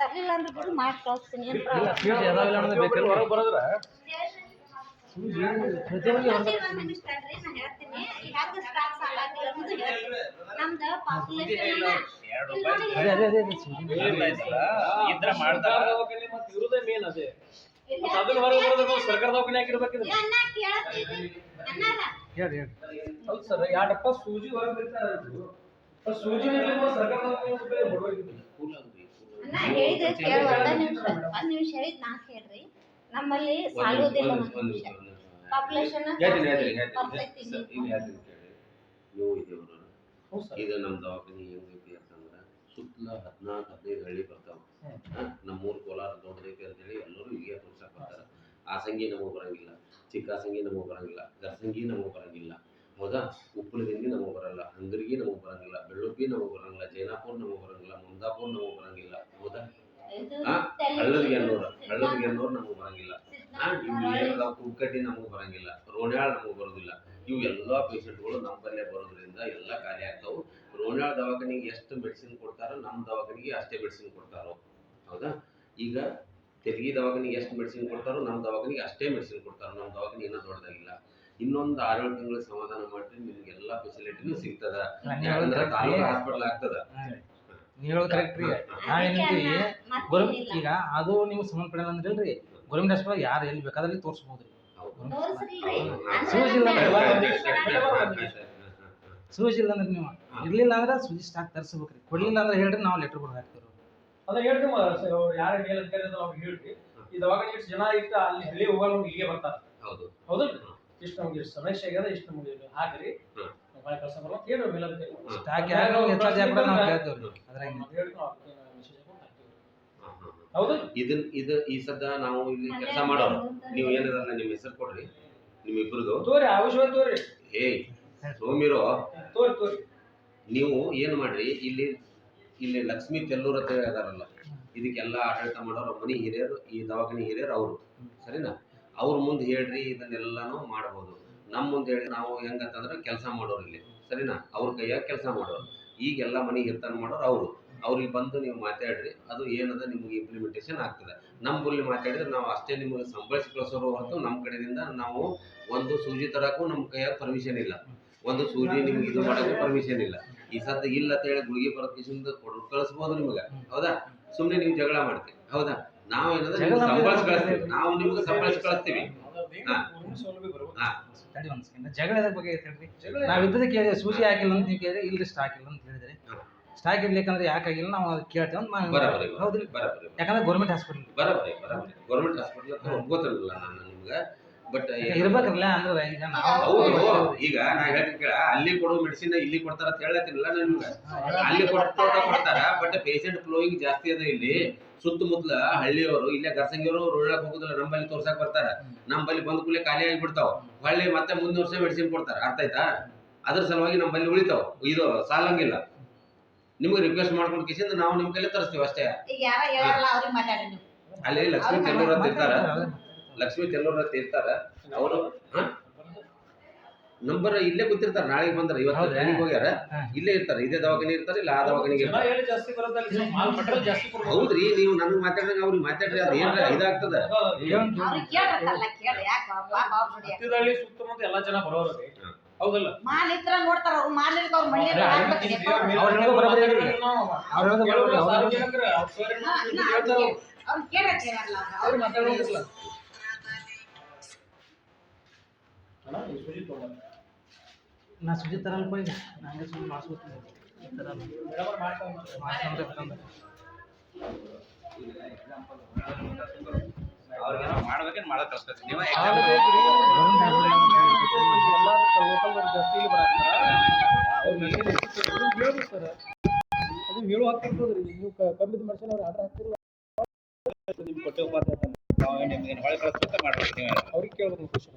ತರ್ಲಿಲ್ಲ ಅಂದ್ರೆ ಬಿಡು ಮಾಡಿ ಕಳಿಸ್ತೀನಿ ಏನ್. ನಮ್ದು ಇದ್ರ ಮಾಡ್ತಾರ ಮತ್ತೆ ಇರುದೇ ಮೇನ್ ಅದೇ. ಅದನ್ನ ಹೊರಗೆ ಬರೋದ್ರ ಸರ್ಕಾರ ದವಾಖಾನೆ ಹಾಕಿರ್ಬೇಕಿದ್ರೆ ಹೇಳಿ ಹೇಳಿ. ಹೌದು ಸರ್ ಎರಡಪ್ಪ ಸೂಜಿ ಹೊರಗೆ ಬಿಡ್ತಾರೆ ಸೂಜಿ ಸರ್ಕಾರ ದವಾಖಾನೆ ಅಣ್ಣ ಹೇಳಿದ್ರೆ ಕೇಳು ಒಂದ ನಿಮಿಷ ಒಂದ್ ನಿಮಿಷ ಹೇಳಿದ್ ನಾ ಕೇಳ್ರಿ. ನಮ್ಮಲ್ಲಿ ಸಾಲುವುದಿಲ್ಲ ಒಂದ್ ನಿಮಿಷ ಪಾಪ್ಯುಲೇಷನ್ ಈಗ ನಮ್ಮ ದವಾಖಾನೆ ಹೆಂಗೈತಿ ಅಂತಂದ್ರೆ ಸುತ್ತಲ ಹದಿನಾಲ್ಕು ಹದಿನೈದು ಹಳ್ಳಿ ಬರ್ತಾವ. ನಮ್ಮೂರು ಕೋಲಾರ ದೊಡ್ಡದೈತಿ ಅಂತೇಳಿ ಎಲ್ಲರೂ ಇಲ್ಲಿಗೆ ತೋರ್ಸಕ್ ಬರ್ತಾರೆ. ಆಸಂಗಿ ನಮಗೆ ಬರಂಗಿಲ್ಲ ಚಿಕ್ಕಾಸಂಗಿ ನಮಗೆ ಬರಂಗಿಲ್ಲ ಗರ್ಸಂಗಿ ನಮಗೆ ಬರಂಗಿಲ್ಲ. ಹೌದಾ? ಉಪ್ಪಲಗಂಗಿ ನಮಗೆ ಬರಲ್ಲ ಹಂಗರ್ಗಿ ನಮಗೆ ಬರಂಗಿಲ್ಲ ಬೆಳ್ಳುಪ್ಪಿ ನಮಗೆ ಬರಂಗಿಲ್ಲ ಜೈನಾಪುರ್ ನಮಗೆ ಬರಂಗಿಲ್ಲ ಮುಂದಾಪುರ್ ನಮಗೆ ಬರಂಗಿಲ್ಲ. ಹಳ್ಳದ ಗೆನ್ನೂರು ಹಳ್ಳದಿಗೆ ಅನ್ನೋರು ನಮಗೆ ಬರಂಗಿಲ್ಲ. ಇವು ಏನದಾವ ಕುಕ್ಕಟ್ಟಿ ನಮಗೆ ಬರಂಗಿಲ್ಲ ರೋಣ್ಯಾಳ ನಮಗೆ ಬರೋದಿಲ್ಲ. ಇವು ಎಲ್ಲ ಪೇಷಂಟ್ಗಳು ನಮ್ಮಲ್ಲೇ ಬರೋದ್ರಿಂದ ಎಲ್ಲ ಖಾಲಿ ಆಗ್ತಾವು. ರೋಣ್ಯಾಳ ದವಾಖಾನಿಗೆ ಎಷ್ಟು ಮೆಡಿಸಿನ್ ಕೊಡ್ತಾರೋ ನಮ್ಮ ದವಾಖಾನಿಗೆ ಅಷ್ಟೇ ಮೆಡಿಸಿನ್ ಕೊಡ್ತಾರೋ. ಹೌದಾ? ಈಗ ತೆರಿಗೆ ದವಾಖಾನಿಗೆ ಎಷ್ಟು ಮೆಡಿಸಿನ್ ಕೊಡ್ತಾರೋ ನಮ್ಮ ದವಾಖಾನಿಗೆ ಅಷ್ಟೇ ಮೆಡಿಸಿನ್ ಕೊಡ್ತಾರೋ. ನಮ್ಮ ದವಾಖಾನಿ ಇನ್ನೂ ದೊಡ್ಡದಾಗಿಲ್ಲ. ಇನ್ನೊಂದು ಆರೇಳು ತಿಂಗಳು ಸಮಾಧಾನ ಮಾಡ್ರಿ ನಿಮ್ಗೆ ಎಲ್ಲ ಫೆಸಿಲಿಟಿನೂ ಸಿಗ್ತದ. ಯಾಕಂದ್ರೆ ತಾಲೂಕು ಹಾಸ್ಪಿಟಲ್ ಆಗ್ತದ. ನೀವು ಹೇಳೋದು ಕರೆಕ್ಟ್ ರೀ. ಅದಕ್ಕೆ ನಾವೇನಂತೀವಿ ಗೌರ್ಮೆಂಟ್ ಈಗ ಅದು ನೀವು ಪಡೆಯಲ್ಲ ಅಂದ್ರೆ ಇಲ್ರಿ ಗೌರ್ಮೆಂಟ್ ಹಾಸ್ಪಿಟಲ್ ಯಾರು ಎಲ್ಲಿ ಬೇಕಾದಲ್ಲಿ ತೋರಿಸ್ಬೋದು. ಸೂಜಿ ಇಲ್ಲ ಅಂದ್ರೆ ಸೂಜಿ ಇಲ್ಲ ಅಂದ್ರೆ ನೀವು. ಇರ್ಲಿಲ್ಲ ಅಂದ್ರೆ ಸೂಜಿ ಸ್ಟಾಕ್ ತರಿಸ್ಬೇಕ್ರಿ. ಕೊಡ್ಲಿಲ್ಲ ಅಂದ್ರೆ ಹೇಳ್ರಿ ನಾವು ಲೆಟರ್ ಬರ್ದು ಹಾಕ್ತೀವಿ ಅದ ಹೇಳ್ರಿ ಯಾರ ಮೇಲಧಿಕಾರಿ ಅಂತ ಅವ್ರಿಗೆ ಹೇಳ್ರಿ. ಈ ದವಾಖಾನೆ ಎಷ್ಟು ಜನ ಇತ್ತು ಅಲ್ಲಿ ಹಳ್ಳಿ ಹೋಗಲ್ಲ ನಮ್ಗೆ ಇಲ್ಲಿಗೆ ಬರ್ತಾರ. ಹೌದು. ಹೌದಲ್ರಿ? ಇಷ್ಟು ನಮ್ಗೆ ಸಮಸ್ಯೆ ಆಗ್ಯದ ಇಷ್ಟು ನಮ್ಗೆ ಹಾಕ್ರಿ ಹ್ಮ್. ಕೆಲಸ ಬರಲ್ಲ ಹೇಳ್ರಿ ಮೇಲಧಿಕಾರಿ ಸ್ಟಾಕ್ ಯಾರು ಹೆಚ್ಚಾಗಿ ಕೂಡ ನಾವು ಕೇಳ್ತೀವಿ ರೀ ಅದ್ರಾಗ. ಮತ್ತೆ ಹೇಳ್ರಿ ನಾವು ಮೆಸೇಜ್ ಹಾಕೊಂಡು ಹಾಕ್ತೀವಿ ಹಾ, ಹಾ, ಹಾ. ಹೌದಲ್ರಿ ಇದನ್ ಇದು ಈ ಸದ್ದ ನಾವು ಇಲ್ಲಿ ಕೆಲಸ ಮಾಡೋರು ನೀವು ಏನದಲ್ಲ ನಿಮ್ಮ ಹೆಸರು ಕೊಡ್ರಿ ನಿಮ್ಮ ತೋರಿ ಅವಶ್ಯವಾಗಿ ತೋರಿ. ಏಯ್ ಸೋಮಿರೋ ತೋರಿ ತೋರಿ. ನೀವು ಏನ್ ಮಾಡ್ರಿ ಇಲ್ಲಿ ಇಲ್ಲಿ ಲಕ್ಷ್ಮೀ ತೆಲ್ಲೂರ್ ಅಂತ ಹೇಳಿದಾರಲ್ಲ ಇದಕ್ಕೆಲ್ಲ ಆಡಳಿತ ಮಾಡೋರು ಮನಿ ಹಿರಿಯರು ಈ ದವಾಖಾನೆ ಹಿರಿಯರು ಅವರು ಸರಿನಾ? ಅವ್ರ ಮುಂದೆ ಹೇಳ್ರಿ ಇದನ್ನೆಲ್ಲಾನು ಮಾಡ್ಬೋದು. ನಮ್ಮ ಮುಂದೆ ಹೇಳಿ ನಾವು ಹೆಂಗಂತಂದ್ರೆ ಕೆಲಸ ಮಾಡೋರು ಇಲ್ಲಿ ಸರಿನಾ? ಅವ್ರ ಕೈಯಾಗ ಕೆಲಸ ಮಾಡೋರು. ಈಗೆಲ್ಲ ಮನೆ ಹಿರ್ತನ ಮಾಡೋರು ಅವರು. ಅವ್ರಿಗೆ ಬಂದು ನೀವು ಮಾತಾಡ್ರಿ ಅದು ಏನದ ನಿಮ್ಗೆ ಇಂಪ್ಲಿಮೆಂಟೇಷನ್ ಆಗ್ತದೆ. ನಮ್ಮ ಬುಲ್ಲಿ ಮಾತಾಡಿದ್ರೆ ನಾವು ಅಷ್ಟೇ ನಿಮಗೆ ಸಂಬಳಿಸಿ ಕಳಿಸೋರು ಹೊರತು ನಮ್ಮ ಕಡೆಯಿಂದ ನಾವು ಒಂದು ಸೂಜಿ ತರಕ್ಕೂ ನಮ್ಮ ಕೈಯಾಗ ಪರ್ಮಿಷನ್ ಇಲ್ಲ. ಒಂದು ಸೂಜಿ ನಿಮ್ಗೆ ಇದು ಮಾಡೋಕ್ಕೂ ಪರ್ಮಿಷನ್ ಇಲ್ಲ. ಈ ಸದ್ದ ಇಲ್ಲ ಅಂತ ಹೇಳಿ ಗುಳಿಗೆ ಬರೋದ್ಕಿಂತ ಕೊಡ್ ಕಳಿಸ್ಬೋದು ನಿಮಗೆ. ಹೌದಾ? ಸುಮ್ಮನೆ ನೀವು ಜಗಳ ಮಾಡ್ತೀವಿ ಹೌದಾ? ನಾವು ಏನಂದ್ರೆ ಸಂಬಳಿಸಿ ಕಳಿಸ್ತೀವಿ. ನಾವು ನಿಮ್ಗೆ ಸಂಬಳಿಸಿ ಕಳಿಸ್ತೀವಿ. ಹಾ. ಸೌಲಭ್ಯ ಬರ್ಬೇಕು ಹಾ ತಡಿ ಒಂದ್ ಸೆಕೆಂಡ್ ಜಗಳ ಎದ್ರ ಬಗ್ಗೆ ಹೇಳ್ರಿ ನಾವ್ ಇದ್ದದ ಕೇಳಿದ್ರೆ ಸೂಜಿ ಹಾಕಿಲ್ಲ ಅಂತ ನೀವು ಕೇಳಿದ್ರೆ ಇಲ್ರಿ ಸ್ಟಾಕ್ ಇಲ್ಲ ಅಂತ ಹೇಳಿದ್ರೆ. ಸ್ಟಾಕ್ ಇರ್ಲಿಕ್ಕಂದ್ರೆ ಯಾಕೆ ಆಗಿಲ್ಲ? ನಾವು ಅದು ಕೇಳ್ತೇವೆ ಅಂತ ನಾವು ಬರಬರಿ ಹೌದ್ರಿ? ಯಾಕಂದ್ರೆ ಗೌರ್ಮೆಂಟ್ ಹಾಸ್ಪಿಟಲ್ ಬರಬರಿ ಬರಬರಿ. ಗೌರ್ಮೆಂಟ್ ಹಾಸ್ಪಿಟಲ್ ಗೊತ್ತಿರಲಿಲ್ಲ ನಾನು ನಿಮ್ಗೆ. ಬಟ್ ಇರ್ಬೇಕಲ್ಲ ಅಂದ್ರೆ ಈಗ ನಾವು ಹೌದು ಈಗ ನಾ ಹೇಳ್ತೀನಿ ಕೇಳ ಅಲ್ಲಿ ಕೊಡೋ ಮೆಡಿಸಿನ್ ಇಲ್ಲಿ ಕೊಡ್ತಾರ ಅಂತ ಹೇಳತ್ತೀನಿಲ್ಲ ನಾನು ನಿಮ್ಗೆ. ಅಲ್ಲಿ ಕೊಡ್ತಾರ. ಕೊಡ್ತಾರ ಬಟ್ ಪೇಷಂಟ್ ಫ್ಲೋಯಿಂಗ್ ಜಾಸ್ತಿ ಅದ ಇಲ್ಲಿ. ಸುತ್ತಮುತ್ತಲ ಹಳ್ಳಿಯವರು ಇಲ್ಲೇ ಗರ್ಸಂಗಿಯವರು ರೋಡಕ್ ಹೋಗುದಿಲ್ಲ ನಮ್ಮಲ್ಲಿ ತೋರ್ಸಕ್ ಬರ್ತಾರ. ನಮ್ಮಲ್ಲಿ ಬಂದ ಕೂಡಲೇ ಖಾಲಿ ಆಗಿಬಿಡ್ತಾವ. ಹೊಳ್ಳಿ ಮತ್ತೆ ಮುಂದಿನ ವರ್ಷ ಮೆಡಿಸಿನ್ ಕೊಡ್ತಾರ. ಅರ್ಥ ಆಯ್ತಾ? ಅದ್ರ ಸಲುವಾಗಿ ನಮ್ಮಲ್ಲಿ ಉಳಿತಾವ. ಇದು ಸಾಲಂಗಿಲ್ಲ. ನಿಮ್ಗೆ ರಿಕ್ವೆಸ್ಟ್ ಮಾಡ್ಕೊಂಡು ಕಿಸಿಂದ ನಾವು ನಿಮ್ ಕೈಲೇ ತರಿಸ್ತೀವಿ ಅಷ್ಟೇ. ಈಗ ಯಾರ ಹೇಳಲ್ಲ ಅವ್ರಿಗೆ ಮಾತಾಡಿ ನೀವು. ಅಲ್ಲಿ ಲಕ್ಷ್ಮೀ ತೆಲ್ಲೂರ್ ಅಂತ ಇರ್ತಾರ. ಲಕ್ಷ್ಮೀ ತೆಲ್ಲೂರ್ ಅಂತ ಇರ್ತಾರ. ಅವರು ನಂಬರ್ ಇಲ್ಲೇ ಗೊತ್ತಿರ್ತಾರ ನಾಳೆಗೆ ಬಂದ್ರ ಇವತ್ತು? ಟ್ರೈನಿಂಗ್ ಹೋಗ್ಯಾರ. ಇಲ್ಲೇ ಇರ್ತಾರ ಇದೇ ದವಾಖಾನೆ ಇರ್ತಾರೆ ಇಲ್ಲ ಆ ದವಾಖಾನೆ ಹೇಳಿ ಜಾಸ್ತಿ ಬರೋದಲ್ಲಿ ಮಾಲ್ ಮಟಲ್ ಜಾಸ್ತಿ ಕೊಡ್ಬೇಕು. ಹೌದ್ರಿ ನೀವು ನನಗೆ ಮಾತಾಡಿದಾಗ ಅವ್ರಿಗೆ ಮಾತಾಡ್ರಿ ಅದು ಏನ್ರ ಇದಾಗ್ತದ. ಸುತ್ತಮುತ್ತ ಎಲ್ಲಾ ಜನ ಬರೋರು ಹೌದಲ್ಲ? ಮಾಲ್ ಇತ್ರ ನೋಡ್ತಾರ ಅವ್ರು ಮಾಲ್ ಅವ್ರ ಮನೆ ಅವ್ರು ಕೇಳಕ್ಕೆ. ಅವ್ರು ಹೇಳೋದು ಅಣ್ಣ ಈ ಸುಜಿ ತಗೊಂಡ್ ನಾ ಸುಜಿ ತರಲ್ಪ ಈಗ ನಂಗೆ ಸುಮ್ಮನೆ ಮಾಡಿಸ್ಕೊತೀನಿ. ಈ ಥರ ಮೇಡಮ್ ಮಾಡ್ಕೊಂಡು ಮಾಡ್ಕೊಂಡ್ರೆ ಬೇಕಂದ್ರೆ. ಅವ್ರಿಗೇನೋ ಮಾಡ್ಬೇಕೇನ್ ಮಾಡಕ್ ಕಳ್ಸ್ಕೊತೀವಿ ನೀವ ಜಾಸ್ತಿ ಸರ್ ಅದು ಹೇಳು ನೀವು ಕಮ್ಮಿದ ಮನುಷ್ಯನ ಅವ್ರು ಆರ್ಡರ್ ಹಾಕ್ತಿರಲ್ಲ ನಿಮ್ಗೆ ಕೊಟ್ಟೆ ಮಾತಾಡ್ತಾನೆ ನಾವು ನಿಮ್ಗೆ ಹೊಳೆ ಕಳಿಸ್ಬೇಕು ಮಾಡ್ಬೇಕು ನೀವೇ ಅವ್ರಿಗೆ ಕೇಳ್ಬೇಕು ಕ್ವಶನ್.